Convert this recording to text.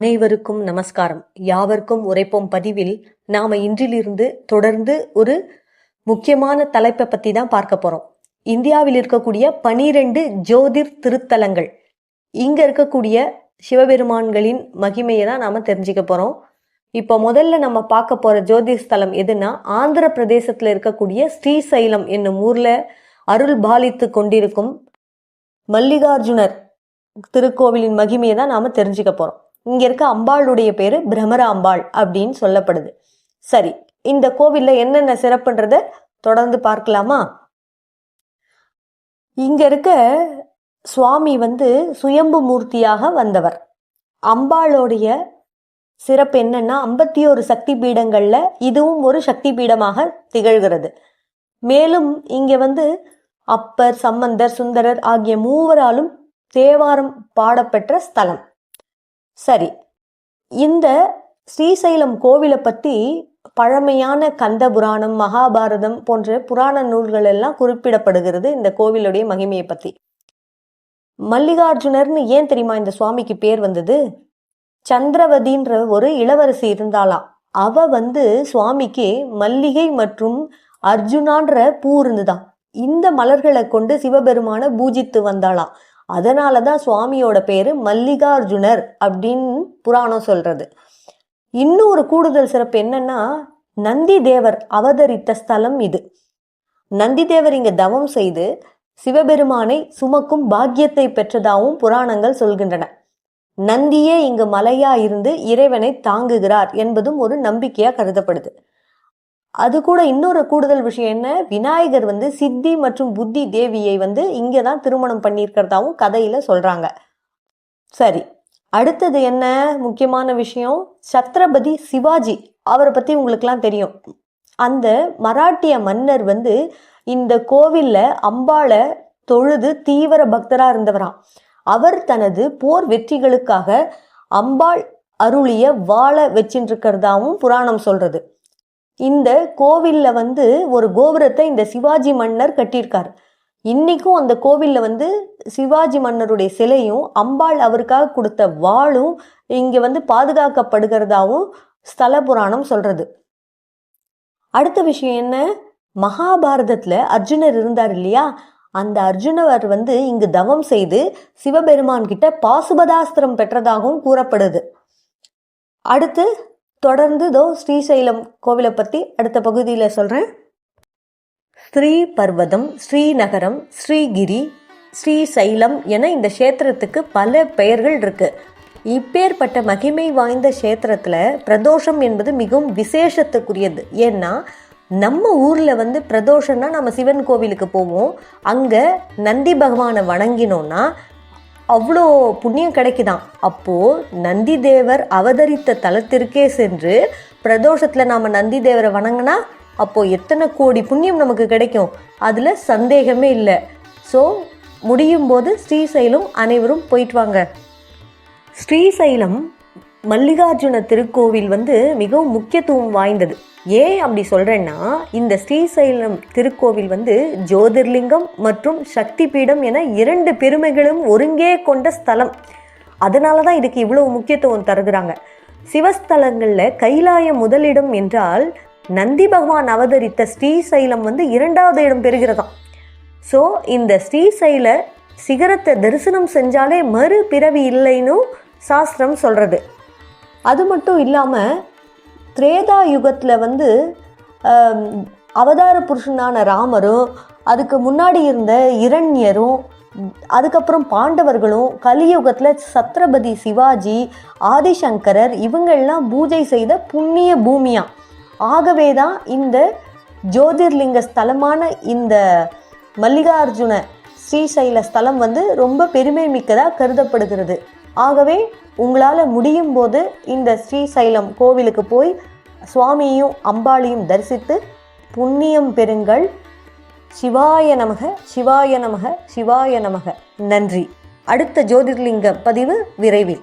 அனைவருக்கும் நமஸ்காரம். யாவர்க்கும் உரைப்போம் பதிவில் நாம இன்றிலிருந்து தொடர்ந்து ஒரு முக்கியமான தலைப்பை பத்தி தான் பார்க்க போறோம். இந்தியாவில் இருக்கக்கூடிய பனிரெண்டு ஜோதிர் திருத்தலங்கள். இங்க இருக்கக்கூடிய சிவபெருமான்களின் மகிமையை தான் நாம தெரிஞ்சுக்க போறோம். இப்போ முதல்ல நம்ம பார்க்க போற ஜோதிர் ஸ்தலம் எதுனா ஆந்திர பிரதேசத்துல இருக்கக்கூடிய ஸ்ரீசைலம் என்னும் ஊர்ல அருள் பாலித்து கொண்டிருக்கும் மல்லிகார்ஜுனர் திருக்கோவிலின் மகிமையை தான் நாம தெரிஞ்சுக்க போறோம். இங்க இருக்க அம்பாளுடைய பேரு பிரமராம்பாள் அப்படின்னு சொல்லப்படுது. சரி இந்த கோவில்ல என்னென்ன சிறப்புன்றத தொடர்ந்து பார்க்கலாமா? இங்க இருக்க சுவாமி வந்து சுயம்பு மூர்த்தியாக வந்தவர். அம்பாளுடைய சிறப்பு என்னன்னா ஐம்பத்தி ஒரு சக்தி பீடங்கள்ல இதுவும் ஒரு சக்தி பீடமாக திகழ்கிறது. மேலும் இங்க வந்து அப்பர் சம்பந்தர் சுந்தரர் ஆகிய மூவராலும் தேவாரம் பாடப்பெற்ற ஸ்தலம். சரி. இந்த ஸ்ரீசைலம் கோவிலை பத்தி பழமையான கந்த புராணம் மகாபாரதம் போன்ற புராண நூல்கள் எல்லாம் குறிப்பிடப்படுகிறது இந்த கோவிலுடைய மகிமையை பத்தி. மல்லிகார்ஜுனர்னு ஏன் தெரியுமா இந்த சுவாமிக்கு பேர் வந்தது? சந்திரவதின்ற ஒரு இளவரசி இருந்தாளாம். அவ வந்து சுவாமிக்கு மல்லிகை மற்றும் அர்ஜுனான்ற பூ இருந்துதான் இந்த மலர்களை கொண்டு சிவபெருமான பூஜித்து வந்தாளாம். அதனால தான் சுவாமியோட பேர் மல்லிகார்ஜுனர் அப்படின்னு புராணம் சொல்றது. இன்னும் ஒரு கூடுதல் சிறப்பு என்னன்னா நந்தி தேவர் அவதரித்த ஸ்தலம் இது. நந்தி தேவர் இங்க தவம் செய்து சிவபெருமானை சுமக்கும் பாக்கியத்தை பெற்றதாகவும் புராணங்கள் சொல்கின்றன. நந்தியே இங்கு மலையா இருந்து இறைவனை தாங்குகிறார் என்பதும் ஒரு நம்பிக்கையா கருதப்படுது. அது கூட இன்னொரு கூடுதல் விஷயம் என்ன? விநாயகர் வந்து சித்தி மற்றும் புத்தி தேவியை வந்து இங்கே தான் திருமணம் பண்ணியிருக்கிறதாவும் கதையில் சொல்கிறாங்க சரி அடுத்தது என்ன முக்கியமான விஷயம்? சத்ரபதி சிவாஜி அவரை பற்றி உங்களுக்குலாம் தெரியும். அந்த மராட்டிய மன்னர் வந்து இந்த கோவிலில் அம்பாளை தொழுது தீவிர பக்தராக இருந்தவராம். அவர் தனது போர் வெற்றிகளுக்காக அம்பாள் அருளிய வாழ வச்சின்றிருக்கிறதாவும் புராணம் சொல்றது. இந்த கோவிலில் வந்து ஒரு கோபுரத்தை இந்த சிவாஜி மன்னர் கட்டியிருக்கார். இன்றைக்கும் அந்த கோவிலில் வந்து சிவாஜி மன்னருடைய சிலையும் அம்பாள் அவருக்காக கொடுத்த வாளும் இங்கே வந்து பாதுகாக்கப்படுகிறதாவும் ஸ்தல புராணம் சொல்கிறது அடுத்த விஷயம் என்ன? மகாபாரதத்தில் அர்ஜுனர் இருந்தார் இல்லையா? அந்த அர்ஜுனர் வந்து இங்கு தவம் செய்து சிவபெருமான் கிட்ட பாசுபதாஸ்திரம் பெற்றதாகவும் கூறப்படுது. அடுத்து தொடர்ந்து தோ ஸ்ரீசைலம் கோவிலை பற்றி அடுத்த பகுதியில் சொல்கிறேன் ஸ்ரீ பர்வதம் ஸ்ரீநகரம் ஸ்ரீகிரி ஸ்ரீசைலம் என இந்த கஷேத்திரத்துக்கு பல பெயர்கள் இருக்கு. இப்பேற்பட்ட மகிமை வாய்ந்த கஷேத்திரத்தில் பிரதோஷம் என்பது மிகவும் விசேஷத்துக்குரியது. ஏன்னா நம்ம ஊரில் வந்து பிரதோஷம்னா நம்ம சிவன் கோவிலுக்கு போவோம். அங்கே நந்தி பகவானை வணங்கினோன்னா அவ்வளோ புண்ணியம் கிடைக்குதாம் அப்போது நந்தி தேவர் அவதரித்த தலத்திற்கே சென்று பிரதோஷத்தில் நாம் நந்தி தேவரை வணங்கினா அப்போது எத்தனை கோடி புண்ணியம் நமக்கு கிடைக்கும்? அதில் சந்தேகமே இல்லை. ஸோ முடியும் போது ஸ்ரீசைலம் அனைவரும் போயிட்டு வாங்க. ஸ்ரீசைலம் மல்லிகார்ஜுன திருக்கோவில் வந்து மிகவும் முக்கியத்துவம் வாய்ந்தது. ஏன் அப்படி சொல்கிறேன்னா இந்த ஸ்ரீசைலம் திருக்கோவில் வந்து ஜோதிர்லிங்கம் மற்றும் சக்தி பீடம் என இரண்டு பெருமைகளும் ஒருங்கே கொண்ட ஸ்தலம். அதனால தான் இதுக்கு இவ்வளவு முக்கியத்துவம் தருகிறாங்க. சிவஸ்தலங்களில் கைலாயம் முதலிடம் என்றால் நந்தி பகவான் அவதரித்த ஸ்ரீசைலம் வந்து இரண்டாவது இடம் பெறுகிறதாம். ஸோ இந்த ஸ்ரீசைல சிகரத்தை தரிசனம் செஞ்சாலே மறு பிறவி இல்லைன்னு சாஸ்திரம் சொல்கிறது அது மட்டும் இல்லாமல் திரேதா யுகத்தில் வந்து அவதார புருஷனான ராமரும் அதுக்கு முன்னாடி இருந்த இரண்யரும் அதுக்கப்புறம் பாண்டவர்களும் கலியுகத்தில் சத்ரபதி சிவாஜி ஆதிசங்கரர் இவங்கள்லாம் பூஜை செய்த புண்ணிய பூமியா. ஆகவே தான் இந்த ஜோதிர்லிங்க ஸ்தலமான இந்த மல்லிகார்ஜுன ஸ்ரீசைல ஸ்தலம் வந்து ரொம்ப பெருமை மிக்கதாக கருதப்படுகிறது. ஆகவே உங்களால் முடியும் போது இந்த ஸ்ரீசைலம் கோவிலுக்கு போய் சுவாமியையும் அம்பாளையும் தரிசித்து புண்ணியம் பெறுங்கள். சிவாய நமக சிவாய நமக சிவாய நமக. நன்றி. அடுத்த ஜோதிர்லிங்க பதிவு விரைவில்.